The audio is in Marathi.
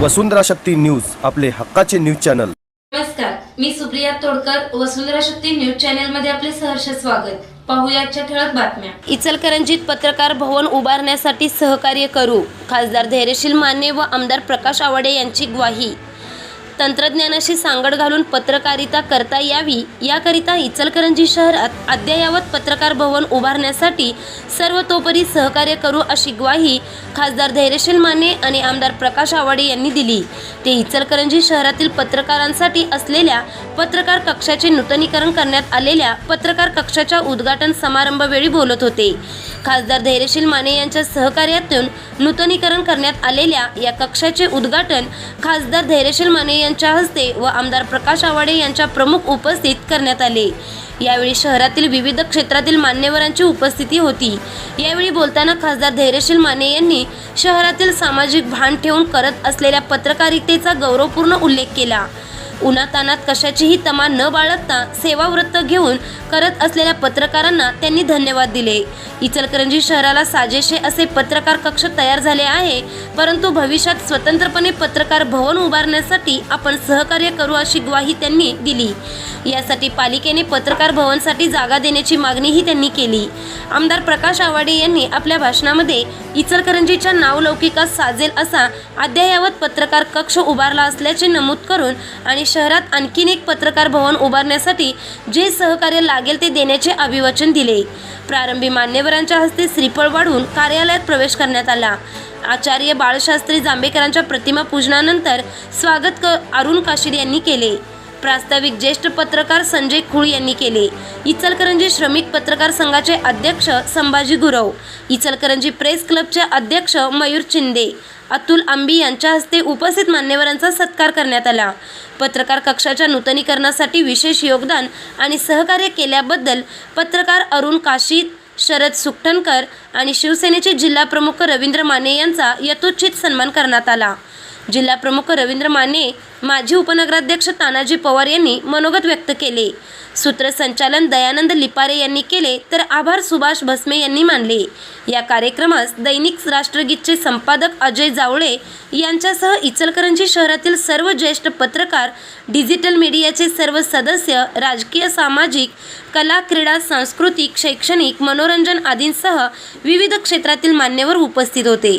वसुंधरा शक्ती न्यूज आपले हक्काचे न्यूज चॅनल. नमस्कार मी सुप्रिया तोडकर वसुंधरा शक्ती न्यूज चॅनलमध्ये आपले सहर्ष स्वागत. पाहूया आजच्या ठळक बातम्या. इचलकरंजीत पत्रकार भवन उभारण्यासाठी सहकार्य करू. खासदार धैर्यशील माने व आमदार प्रकाश आवाडे यांची ग्वाही. तंत्रज्ञानाशी सांगड घालून पत्रकारिता करता यावी याकरिता इचलकरंजी शहरात अद्ययावत पत्रकार भवन उभारण्यासाठी सर्वतोपरी सहकार्य करू अशी ग्वाही खासदार धैर्यशील माने आणि आमदार प्रकाश आवाडे यांनी दिली. ते इचलकरंजी शहरातील पत्रकारांसाठी असलेल्या पत्रकार कक्षाचे नूतनीकरण करण्यात आलेल्या पत्रकार कक्षाच्या उद्घाटन समारंभवेळी बोलत होते. खासदार धैर्यशील माने यांच्या सहकार्यातून नूतनीकरण करण्यात आलेल्या या कक्षाचे उद्घाटन खासदार धैर्यशील माने यांच्या हस्ते व आमदार प्रकाश आवाडे यांच्या प्रमुख उपस्थित करण्यात आले. यावेळी शहरातील विविध क्षेत्रातील मान्यवरांची उपस्थिती होती. यावेळी बोलताना खासदार धैर्यशील माने यांनी शहरातील सामाजिक भान ठेवून करत असलेल्या पत्रकारितेचा गौरवपूर्ण उल्लेख केला. उन्हातानात कशाचीही तमा न बाळगता सेवाव्रत घेऊन करत असलेल्या पत्रकारांना त्यांनी धन्यवाद दिले. इचलकरंजी शहराला साजेसे असे पत्रकार कक्ष तयार झाले आहे परंतु भविष्यात स्वतंत्रपणे पत्रकार भवन उभारण्यासाठी आपण सहकार्य करू अशी ग्वाही त्यांनी दिली. यासाठी पालिकेने पत्रकार भवनसाठी जागा देण्याची मागणीही त्यांनी केली. आमदार प्रकाश आवाडे यांनी आपल्या भाषणामध्ये इचलकरंजीच्या नावलौकिकात साजेल असा अद्ययावत पत्रकार कक्ष उभारला असल्याचे नमूद करून आणि शहरात आणखीन एक पत्रकार भवन उभारण्यासाठी जे सहकार्य लागेल ते देण्याचे अभिवचन दिले. प्रारंभी मान्यवरांच्या हस्ते श्रीफळ वाढून कार्यालयात प्रवेश करण्यात आला. आचार्य बाळशास्त्री जांभेकरांच्या प्रतिमा पूजनानंतर स्वागत क अरुण काशीद यांनी केले. प्रास्ताविक ज्येष्ठ पत्रकार संजय खुळ यांनी केले. इचलकरंजी श्रमिक पत्रकार संघाचे अध्यक्ष संभाजी गुरव. इचलकरंजी प्रेस क्लबचे अध्यक्ष मयूर चिंदे अतुल आंबी यांच्या हस्ते उपस्थित मान्यवरांचा सत्कार करण्यात आला. पत्रकार कक्षाच्या नूतनीकरणासाठी विशेष योगदान आणि सहकार्य केल्याबद्दल पत्रकार अरुण काशी शरद सुकटणकर आणि शिवसेनेचे जिल्हा प्रमुख रवींद्र माने यांचा यथोचित सन्मान करण्यात आला. जिल्हा प्रमुख रवींद्र माने माजी उपनगराध्यक्ष तानाजी पवार यांनी मनोगत व्यक्त केले. सूत्रसंचालन दयानंद लिपारे यांनी केले तर आभार सुभाष भस्मे यांनी मानले. या कार्यक्रमास दैनिक राष्ट्रगीतचे संपादक अजय जावळे यांच्यासह इचलकरंजी शहरातील सर्व ज्येष्ठ पत्रकार डिजिटल मीडियाचे सर्व सदस्य राजकीय सामाजिक कला क्रीडा सांस्कृतिक शैक्षणिक मनोरंजन आदींसह विविध क्षेत्रातील मान्यवर उपस्थित होते.